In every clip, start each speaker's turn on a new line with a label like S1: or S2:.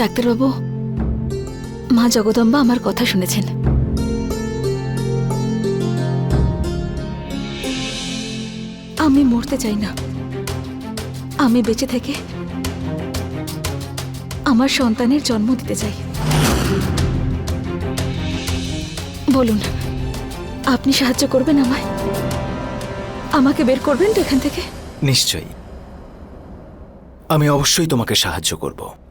S1: ডাক্তারবাবু, মা জগদম্বা আমার কথা শুনেছেন। আমি মরতে চাই না। আমি বেঁচে থেকে আমার সন্তানের জন্ম দিতে চাই। বলুন, আপনি সাহায্য করবেন আমায়? আমাকে বের করবেন তো এখান থেকে?
S2: নিশ্চয়ই। আমি অবশ্যই তোমাকে সাহায্য করব।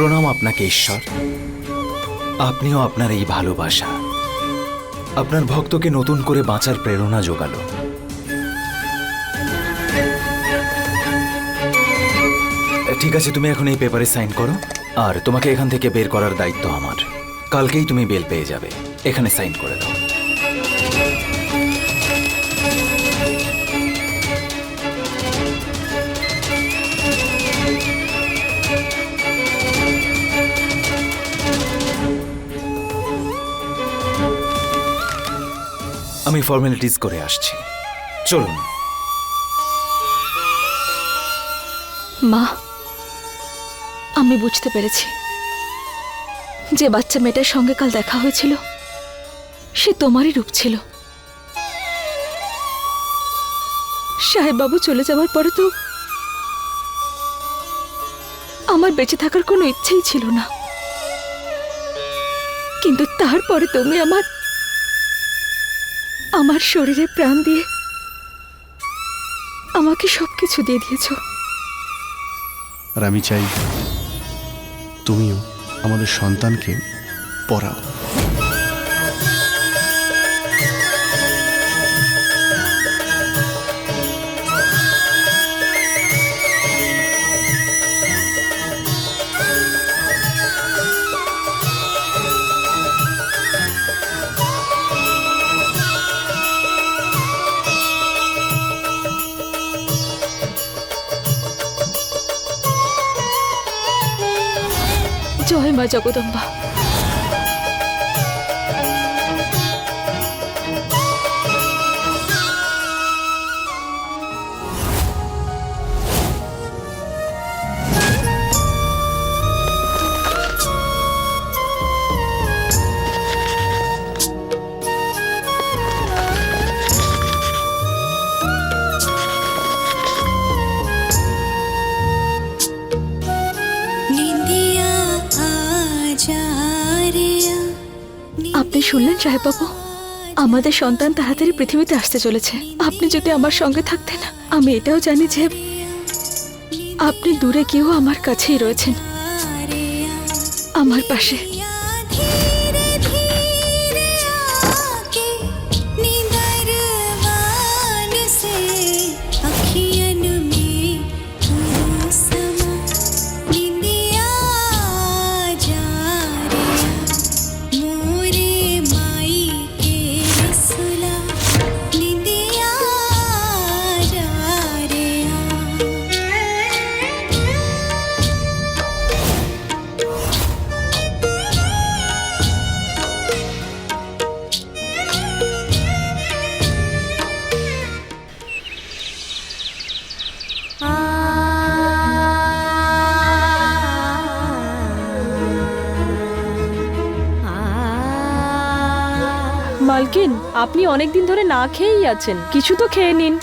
S2: প্রণাম আপনাকে, ঈশ্বর। আপনিও আপনার এই ভালোবাসা, আপনার ভক্তকে নতুন করে বাঁচার প্রেরণা যোগালো। ঠিক আছে, তুমি এখন এই পেপারে সাইন করো, আর তোমাকে এখান থেকে বের করার দায়িত্ব আমার। কালকেই তুমি বেল পেয়ে যাবে। এখানে সাইন করে দাও। আমি ফর্মালিটিস করে আসছি। চলুন।
S1: মা, আমি বুঝতে পেরেছি। যে বাচ্চা মেয়েটার সঙ্গে কাল দেখা হয়েছিল, সে তোমারই রূপ ছিল। সাহেববাবু চলে যাওয়ার পরে তো আমার বেঁচে থাকার কোনো ইচ্ছেই ছিল না। কিন্তু তারপরে তুমি আমার আমার শরীরে প্রাণ দিয়ে আমাকে সব কিছু দিয়ে দিয়েছ।
S3: আর আমি চাই তুমিও আমাদের সন্তানকে পড়াও।
S1: জয় মা শুনলেন সাহেববাবু আমাদের সন্তান তাড়াতাড়ি পৃথিবীতে আসতে চলেছে। আপনি যদি আমার সঙ্গে থাকতেন, আমি এটাও জানি যে আপনি দূরে কেউ আমার কাছেই রয়েছেন। আমার পাশে
S4: আপনি অনেকদিন ধরে না খেয়েই আছেন। কিছু তো খেয়ে নিন।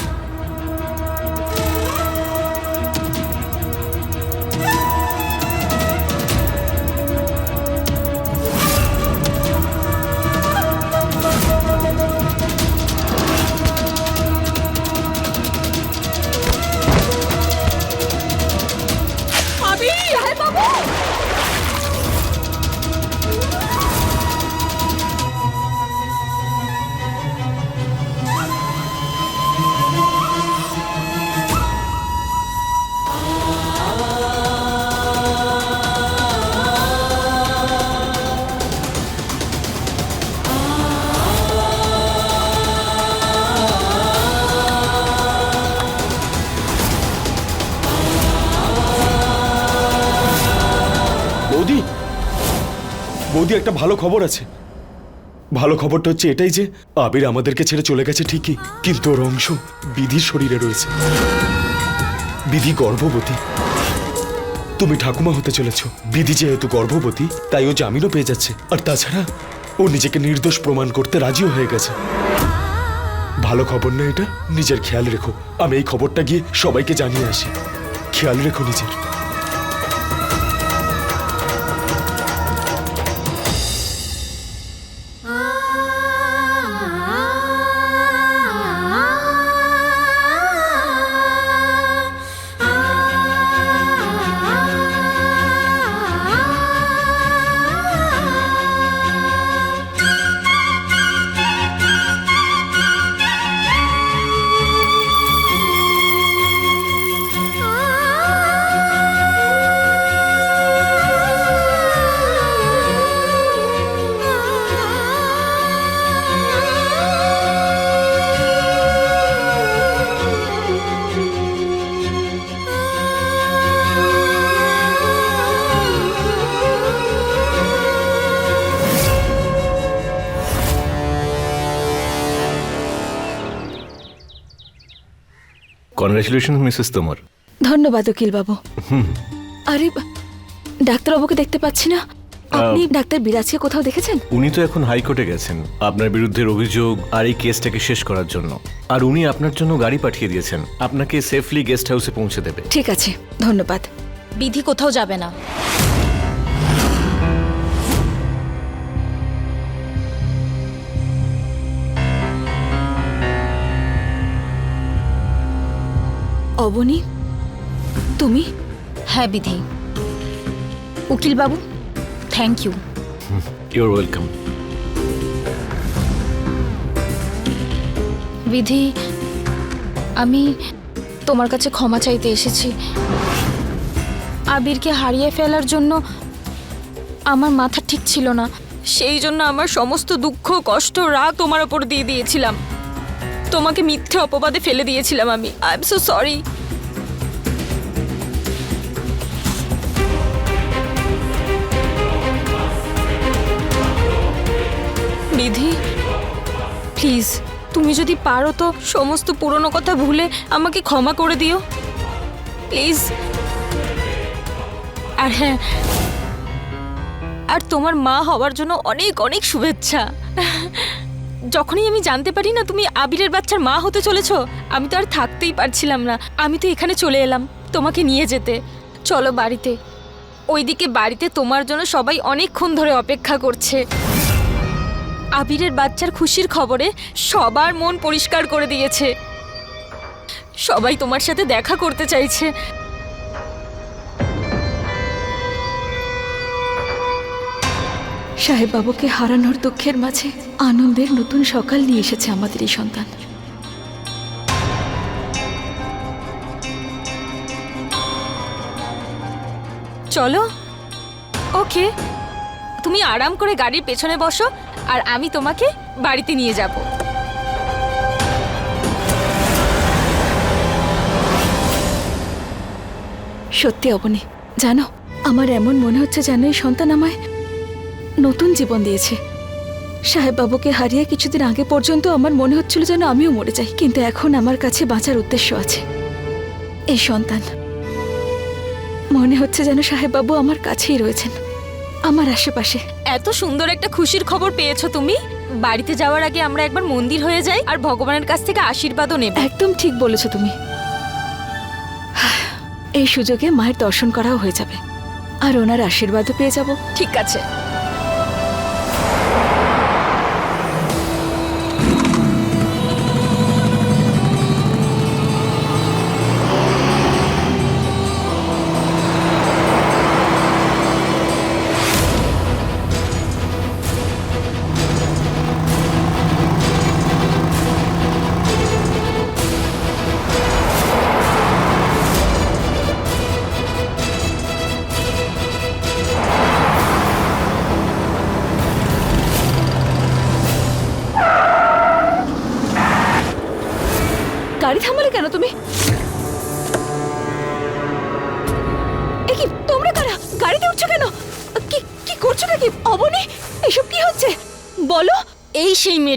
S3: একটা ভালো খবর আছে। ভালো খবরটা হচ্ছে এটাই যে, আবির আমাদেরকে ছেড়ে চলে গেছে ঠিকই, কিন্তু ওর অংশ বিধির শরীরে রয়েছে। বিধি গর্ভবতী। তুমি ঠাকুমা হতে চলেছ। বিধি যেহেতু গর্ভবতী, তাই ও জামিনও পেয়ে যাচ্ছে। আর তাছাড়া, ও নিজেকে নির্দোষ প্রমাণ করতে রাজিও হয়ে গেছে। ভালো খবর না এটা? নিজের খেয়াল রেখো। আমি এই খবরটা গিয়ে সবাইকে জানিয়ে আসি। খেয়াল রেখো নিজের।
S5: কনগ্রাচুলেশন মিসেস তোমার
S1: ধন্যবাদ উকিল বাবু আরে ডাক্তারবাবুকে দেখতে পাচ্ছি না। আপনি ডাক্তার বিরাজকে কোথাও দেখেছেন?
S5: উনি তো এখন হাইকোর্টে গেছেন আপনার বিরুদ্ধে অভিযোগ আর এই কেসটাকে শেষ করার জন্য। আর উনি আপনার জন্য গাড়ি পাঠিয়ে দিয়েছেন আপনাকে সেফলি গেস্ট হাউসে পৌঁছে দেবে।
S1: ঠিক আছে ধন্যবাদ।
S6: বিধি কোথাও যাবে না।
S1: অবনী? তুমি?
S6: হ্যাঁ বিধি। উকিল বাবু thank you
S5: you're welcome
S6: Bidhi আমি তোমার কাছে ক্ষমা চাইতে এসেছি। আবিরকে হারিয়ে ফেলার জন্য আমার মাথা ঠিক ছিল না। সেই জন্য আমার সমস্ত দুঃখ কষ্ট রাগ তোমার ওপর দিয়ে দিয়েছিলাম। তোমাকে মিথ্যে অপবাদে ফেলে দিয়েছিলাম আমি। আই এম সো সরি বিধি প্লিজ তুমি যদি পারো তো সমস্ত পুরনো কথা ভুলে আমাকে ক্ষমা করে দিও। প্লিজ আর হ্যাঁ আর তোমার মা হওয়ার জন্য অনেক অনেক শুভেচ্ছা। যখনই আমি জানতে পারি না তুমি আবিরের বাচ্চার মা হতে চলেছ, আমি তো আর থাকতেই পারছিলাম না। আমি তো এখানে চলে এলাম, তোমাকে নিয়ে যেতে। চলো বাড়িতে। ওইদিকে বাড়িতে তোমার জন্য সবাই অনেকক্ষণ ধরে অপেক্ষা করছে। আবিরের বাচ্চার খুশির খবরে সবার মন পরিষ্কার করে দিয়েছে। সবাই তোমার সাথে দেখা করতে চাইছে।
S1: সাহেব বাবুকে হারানোর দুঃখের মাঝে আনন্দের নতুন সকাল নিয়ে এসেছে আমাদের এই সন্তান।
S6: চলো। ওকে তুমি আরাম করে গাড়ির পেছনে বসো আর আমি তোমাকে বাড়িতে নিয়ে যাব।
S1: সত্যি অবনী জানো আমার এমন মনে হচ্ছে যেন এই সন্তান আমায় নতুন জীবন দিয়েছে। সাহেব বাবুকে হারিয়ে কিছুদিন আগে পর্যন্ত আমার মনে হচ্ছিল যেন আমিও মরে যাই কিন্তু এখন আমার কাছে বাঁচার উদ্দেশ্য আছে। এই সন্তান। মনে হচ্ছে যেন সাহেব বাবু আমার কাছেই রয়েছেন আমার আশেপাশে।
S6: এত সুন্দর একটা খুশির খবর পেয়েছ তুমি। বাড়িতে যাওয়ার আগে আমরা একবার মন্দির হয়ে যাই আর ভগবানের কাছ থেকে আশীর্বাদও নেব।
S1: একদম ঠিক বলেছ তুমি। এই সুযোগে মায়ের দর্শন করাও হয়ে যাবে। আর ওনার আশীর্বাদও পেয়ে যাব।
S6: ঠিক আছে।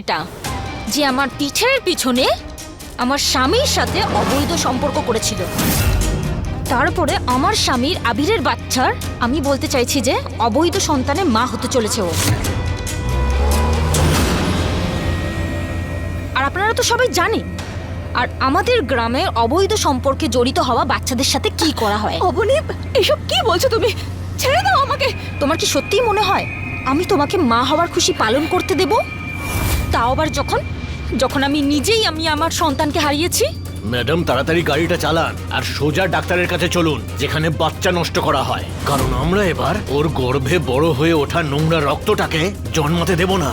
S6: মেয়েটা যে আমার পিঠের পিছনে আমার স্বামীর সাথে অবৈধ সম্পর্ক করেছিল। তারপরে আমার স্বামীর আবিরের বাচ্চার আমি বলতে চাইছি যে অবৈধ সন্তানের মা হতে চলেছে ও। আর আপনারা তো সবাই জানেন আর আমাদের গ্রামে অবৈধ সম্পর্কে জড়িত হওয়া বাচ্চাদের সাথে কি করা হয়?
S1: অবনী এসব কি বলছো তুমি? ছেড়ে দাও আমাকে!
S6: তোমার কি সত্যিই মনে হয় আমি তোমাকে মা হওয়ার খুশি পালন করতে দেব? তাও আবার যখন? যখন আমি নিজেই আমি আমার সন্তানকে হারিয়েছি?
S5: ম্যাডাম তাড়াতাড়ি গাড়িটা চালান আর সোজা ডাক্তারের কাছে চলুন যেখানে বাচ্চা নষ্ট করা হয়। কারণ আমরা এবার ওর গর্ভে বড় হয়ে ওঠা নোংরা রক্তটাকে জন্মাতে দেব না।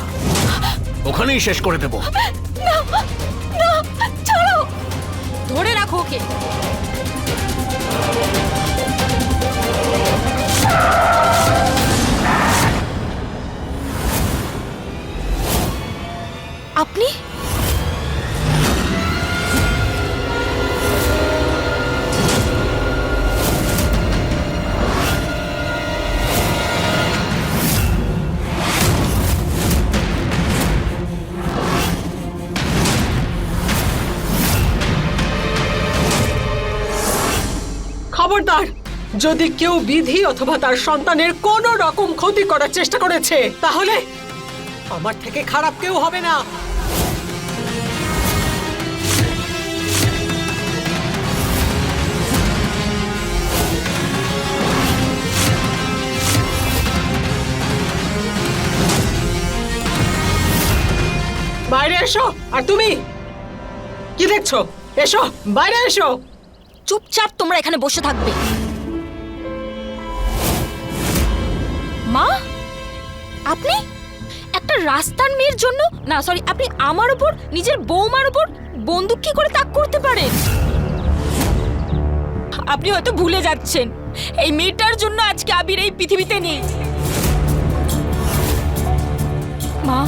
S5: ওখানেই শেষ করে দেব।
S6: ধরে রাখো ওকে। আপনি?
S7: খবরদার, যদি কেউ বিধি অথবা তার সন্তানের কোনো রকম ক্ষতি করার চেষ্টা করেছে, তাহলে আমার থেকে খারাপ কেউ হবে না। বাইরে এসো, আর তুমি? কি দেখছ? এসো, বাইরে এসো।
S6: চুপচাপ তোমরা এখানে বসে থাকবে। মা? আপনি? একটা রাস্তার মেয়ের জন্য? না সরি আপনি আমার উপর, নিজের বৌমার উপর বন্দুক কি করে তাক করতে পারেন। আপনি হয়তো ভুলে যাচ্ছেন, এই মেয়েটার জন্য আজকে আবির এই পৃথিবীতে নেই। মা,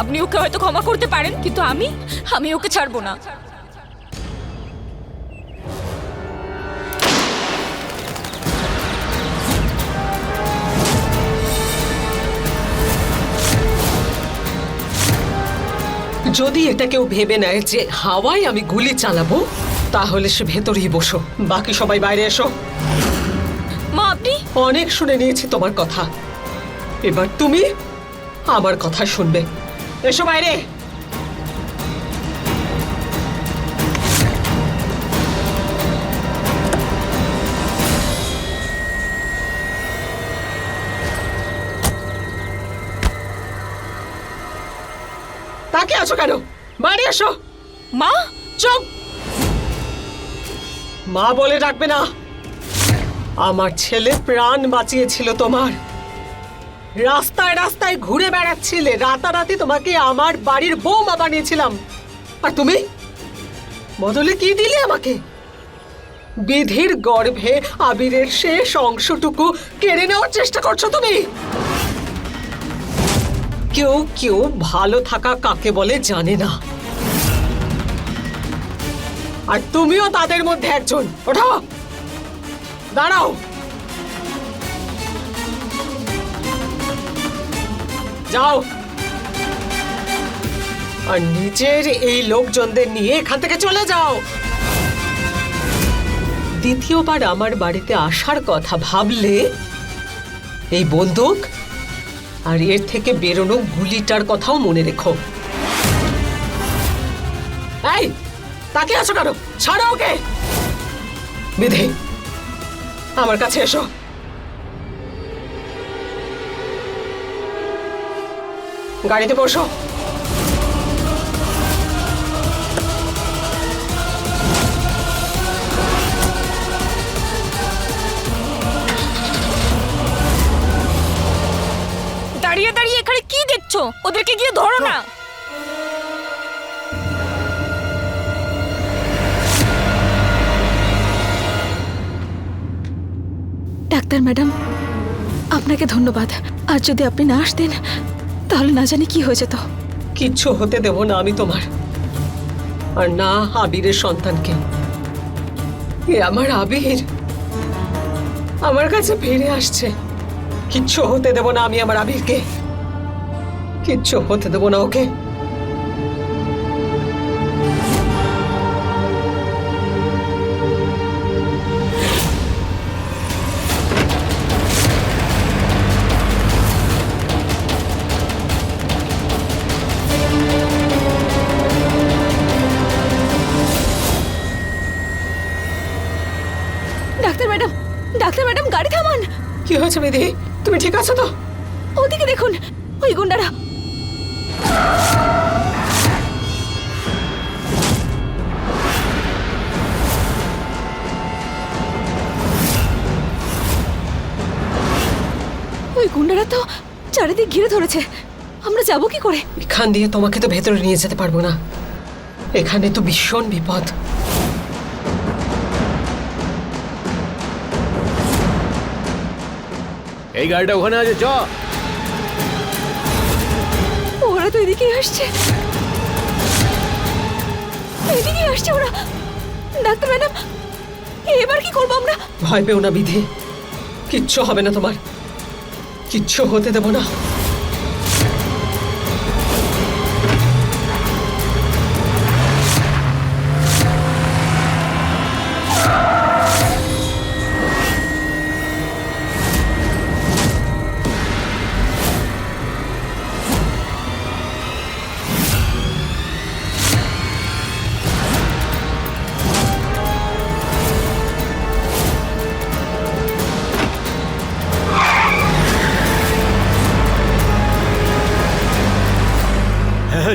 S6: আপনি ওকে হয়তো ক্ষমা করতে পারেন, কিন্তু আমি আমি ওকে ছাড়বো না।
S7: যদি এটা কেউ ভেবে নেয় যে হাওয়ায় আমি গুলি চালাবো তাহলে সে ভেতরেই বসো। বাকি সবাই বাইরে এসো।
S6: মা আপনি?
S7: অনেক শুনে নিয়েছি তোমার কথা। এবার তুমি আমার কথা শুনবে। এসো বাইরে। কেন? বাইরে এসো।
S6: মা
S7: মা বলে ডাকবে না। আমার ছেলে প্রাণ বাঁচিয়েছিল তোমার। রাস্তায় রাস্তায় ঘুরে বেড়াচ্ছিলে। রাতারাতি তোমাকে আমার বাড়ির বৌমা বানিয়েছিলাম। আর তুমি? বদলে কি দিলে আমাকে? বিধির গর্ভে আবিরের শেষ অংশটুকু কেড়ে নেওয়ার চেষ্টা করছ তুমি? কেউ কেউ ভালো থাকা কাকে বলে জানে না। আর তুমিও তাদের মধ্যে একজন। ওঠো! দাঁড়াও! যাও! আর নিজের এই লোকজনদের নিয়ে এখান থেকে চলে যাও! দ্বিতীয়বার আমার বাড়িতে আসার কথা ভাবলে, এই বন্দুক আর এর থেকে বেরোনো গুলিটার কথাও মনে রেখো। এই তাকে আছো কেন? ছাড়ো ওকে। বিধি, আমার কাছে এসো। গাড়িতে বসো।
S6: দাঁড়িয়ে দাঁড়িয়ে এখানে কি দেখছ? ওদেরকে গিয়ে ধরো না।
S1: ডাক্তার ম্যাডাম আপনাকে ধন্যবাদ। আর যদি আপনি না আসতেন তাহলে না জানি কি হয়ে যেত।
S7: কিচ্ছু হতে দেব না আমি তোমার। আর না আবিরের সন্তানকে। এ আমার আবির। আমার কাছে ফিরে আসছে। কিচ্ছু হতে দেব না আমি আমার আবিরকে। কিচ্ছু হতে দেবো না ওকে।
S1: ডাক্তার ম্যাডাম ডাক্তার ম্যাডাম গাড়ি থামান।
S7: কি হয়েছে বিধি তুমি ঠিক আছো তো?
S1: ওদিকে দেখুন ওই গুন্ডারা। ওই গুন্ডারা তো চারিদিক ঘিরে ধরেছে। আমরা যাব কি করে?
S7: এখান দিয়ে তোমাকে তো ভেতরে নিয়ে যেতে পারব না। এখানে তো ভীষণ বিপদ।
S5: এই গাড়িটা ওখানে আছে চ।
S1: ওরা তো এদিকেই আসছে। এদিকে আসছে ওরা। ডাক্তার ম্যাডাম এবার কি করব আমরা?
S7: ভয় পেও না বিধি কিচ্ছু হবে না তোমার। কিচ্ছু হতে দেবো না।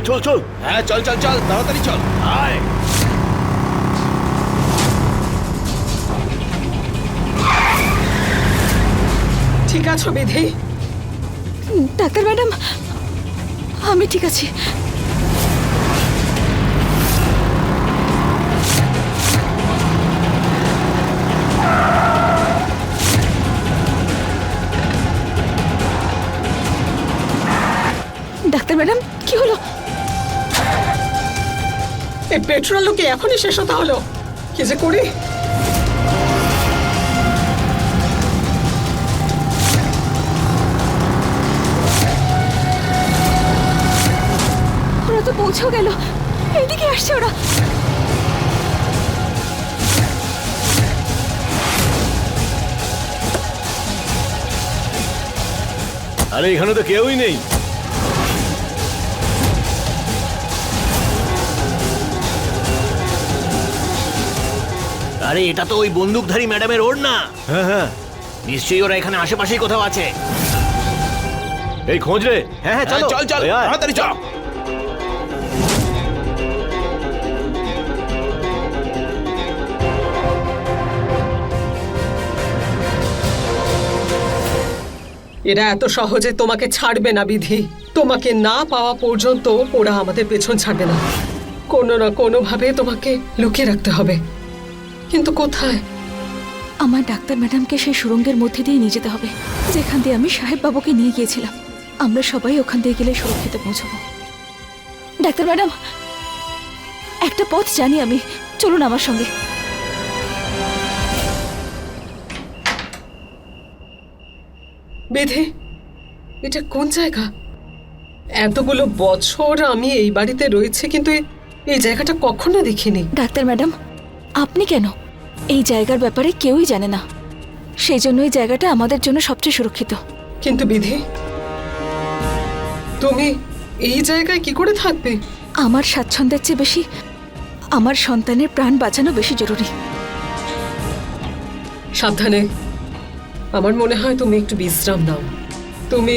S5: চল চল।
S3: হ্যাঁ চল চল চল তাড়াতাড়ি চল।
S5: আয়।
S7: ঠিক আছো বিধি?
S1: ডাক্তার ম্যাডাম আমি ঠিক আছি।
S7: পেট্রোল কি এখনই শেষ হতে হলো। কি যে করি?
S1: ওরা তো পৌঁছেও গেল। এদিকে আসছে ওরা।
S5: আরে এখানে তো কেউই নেই। আরে এটা তো ওই বন্দুকধারী ম্যাডামের ওর না হ্যাঁ হ্যাঁ। নিশ্চয়ই ওরা এখানে আশেপাশেই কোথাও আছে। এই খোঁজ রে। হ্যাঁ হ্যাঁ চল।
S3: চল চল তাড়াতাড়ি চল।
S7: এরা এত সহজে তোমাকে ছাড়বে না বিধি। তোমাকে না পাওয়া পর্যন্ত ওরা আমাদের পেছন ছাড়বে না। কোনো না কোনোভাবে তোমাকে লুকিয়ে রাখতে হবে। কিন্তু কোথায়?
S1: আমার ডাক্তার ম্যাডামকে সেই সুরঙ্গের মধ্যে দিয়ে নিয়ে যেতে হবে। যেখান দিয়ে আমি সাহেব বাবুকে নিয়ে গিয়েছিলাম। আমরা সবাই ওখান দিয়ে গেলে সুরক্ষিত পৌঁছবো। ডাক্তার ম্যাডাম একটা পথ জানি আমি। চলুন আমার সঙ্গে।
S7: বেধে এটা কোন জায়গা? এতগুলো বছর আমি এই বাড়িতে রয়েছে কিন্তু এই জায়গাটা কখনো দেখিনি।
S1: ডাক্তার ম্যাডাম আপনি কেন? এই জায়গার ব্যাপারে কেউই জানে না। সেই জন্য এই জায়গাটা আমাদের জন্য সবচেয়ে সুরক্ষিত।
S7: কিন্তু বিধি তুমি এই জায়গায় কি করে থাকবে?
S1: আমার স্বাচ্ছন্দ্যের চেয়ে বেশি আমার সন্তানের প্রাণ বাঁচানো বেশি জরুরি।
S7: সাবধানে। আমার মনে হয় তুমি একটু বিশ্রাম নাও। তুমি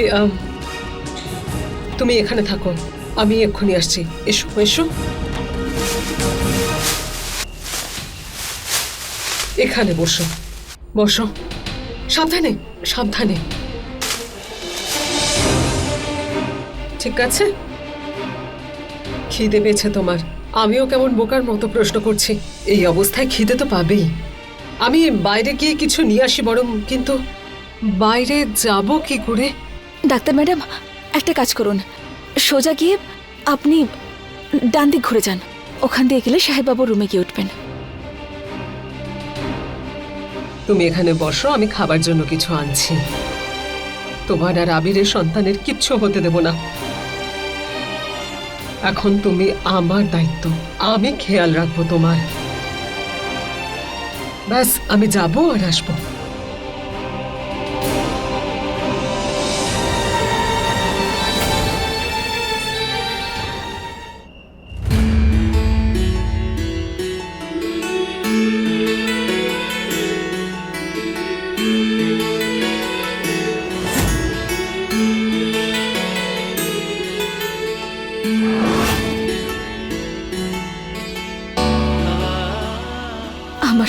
S7: তুমি এখানে থাকো। আমি এক্ষুনি আসছি। এসো এসো। এখানে বসো। বসো। সাবধানে সাবধানে। ঠিক আছে? খিদে পেয়েছে তোমার। আমিও কেমন বোকার মতো প্রশ্ন করছি। এই অবস্থায় খিদে তো পাবেই। আমি বাইরে গিয়ে কিছু নিয়ে আসি বরং, কিন্তু বাইরে যাব কি করে?
S1: ডাক্তার ম্যাডাম, একটা কাজ করুন। সোজা গিয়ে আপনি ডান দিক ঘুরে যান। ওখান দিয়ে গেলে সাহেববাবুর রুমে গিয়ে উঠবেন।
S7: তুমি এখানে বসো, আমি খাবার জন্য কিছু আনছি। তোমার আর আবিরের সন্তানের কিচ্ছু হতে দেব না। এখন তুমি আমার দায়িত্ব, আমি খেয়াল রাখব তোমার। ব্যাস, আমি যাব আর আসব।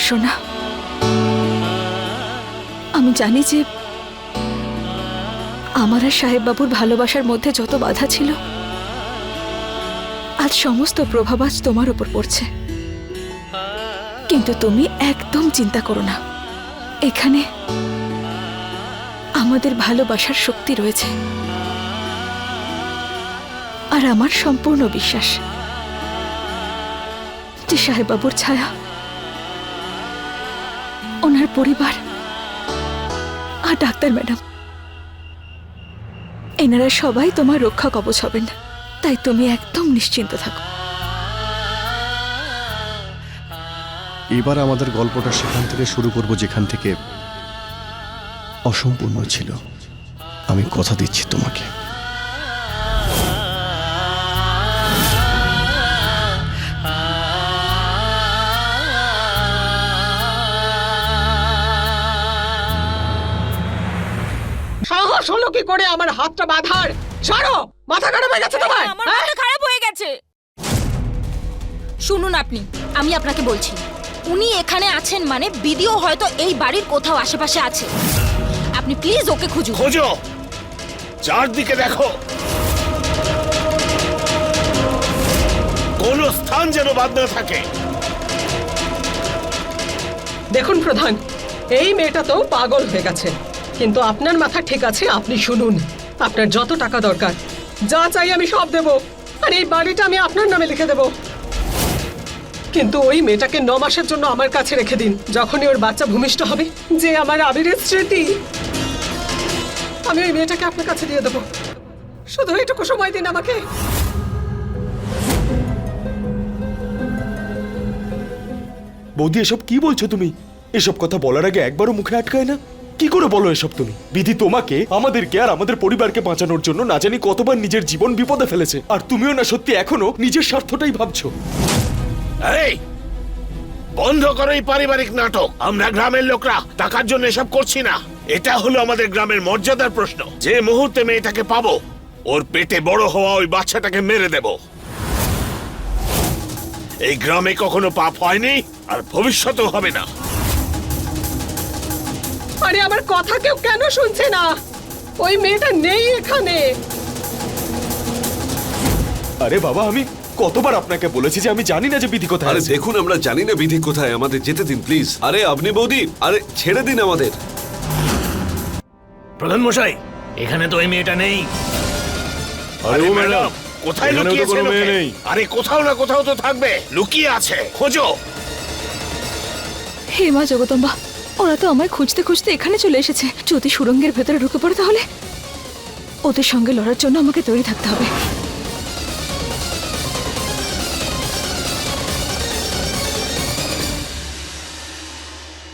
S1: সোনা আমি জানি যে আমার আর সাহেব বাবুর ভালোবাসার মধ্যে যত বাধা ছিল, আজ সমস্ত প্রভাব আজ তোমার উপর পড়ছে। কিন্তু তুমি একদম চিন্তা করো না। এখানে আমাদের ভালোবাসার শক্তি রয়েছে। আর আমার সম্পূর্ণ বিশ্বাস যে সাহেব বাবুর ছায়া ওনার পরিবার আর ডাক্তার ম্যাডাম। এনারা সবাই তোমার রক্ষা কবচ হবেন। তাই তুমি একদম নিশ্চিন্ত থাকো।
S8: এবার আমাদের গল্পটা সেখান থেকে শুরু করব যেখান থেকে অসম্পূর্ণ ছিল। আমি কথা দিচ্ছি তোমাকে।
S7: সাহস হলো কি করে আমার হাতটা বাঁধার? ছাড়ো মাথা খারাপ হয়ে গেছে তোমার!
S6: আমার
S7: হ্যাঁ?
S6: মাথা খারাপ হয়ে গেছে। শুনুন আপনি আমি আপনাকে বলছি উনি এখানে আছেন মানে বিদিও হয়তো এই বাড়ির কোথাও আশেপাশে আছে। আপনি প্লিজ ওকে খুঁজুন।
S9: খোঁজো! চারদিকে দেখো! কোন স্থান যেন বাদ না থাকে।
S7: দেখুন প্রধান এই মেয়েটা তো পাগল হয়ে গেছে। কিন্তু আপনার মাথা ঠিক আছে, আপনি শুনুন। আপনার যত টাকা দরকার, যা চাই আমি সব দেব। আর এই বাড়িটা আমি আপনার নামে লিখে দেব। কিন্তু ওই মেয়েটাকে ন মাসের জন্য আমার কাছে রেখে দিন, যখনই ওর বাচ্চা ভূমিষ্ঠ হবে, যে আমার আবিরের স্মৃতি। আমি ওই মেয়েটাকে আপনার কাছে দিয়ে দেবো। শুধু এইটুকু সময় দিন আমাকে।
S3: বৌদি, এসব কি বলছো তুমি? এসব কথা বলার আগে একবারও মুখে আটকায় না। কি করে বলো এসব তুমি? বিধি তোমাকে, আমাদেরকে আর আমাদের পরিবারকে বাঁচানোর জন্য না জানি কতবার নিজের জীবন বিপদে ফেলেছে। আর তুমিও না সত্যি এখনও নিজের স্বার্থটাই ভাবছ।
S9: বন্ধ করো এই পারিবারিক নাটক। আমরা গ্রামের লোকরা টাকার জন্য এসব করছি না। এটা হলো আমাদের গ্রামের মর্যাদার প্রশ্ন। যে মুহূর্তে মেয়েটাকে পাবো, ওর পেটে বড় হওয়া ওই বাচ্চাটাকে মেরে দেব। এই গ্রামে কখনো পাপ হয়নি, আর ভবিষ্যতেও হবে না।
S7: আরে আমার কথা কেউ কেন শুনছে না? ওই মেয়েটা নেই এখানে।
S3: আরে বাবা আমি কতবার আপনাকে বলেছি যে আমি জানি না যে বিধি কোথায়
S10: আরে
S3: আছে।
S10: দেখুন আমরা জানি না বিধি কোথায় আমাদের যেতে দিন প্লিজ। আরে আপনি বৌদি আরে ছেড়ে দিন আমাদের।
S9: প্রধান মশাই এখানে তো ওই মেয়েটা নেই।
S3: আরে ও ম্যাডাম
S9: কোথায়
S3: এখানেও তো
S9: লুকিয়েছে
S3: কোনো মেয়ে
S9: লোকে?
S3: নেই।
S9: আরে কোথাও না কোথাও তো থাকবে লুকিয়ে আছে। খোঁজো।
S1: হে মা জগদম্বা ওরা তো আমায় খুঁজতে খুঁজতে এখানে চলে এসেছে। যদি সুরঙ্গের ভেতরে ঢুকে পড়ে তাহলে ওদের সঙ্গে লড়ার জন্য আমাকে তৈরি থাকতে হবে।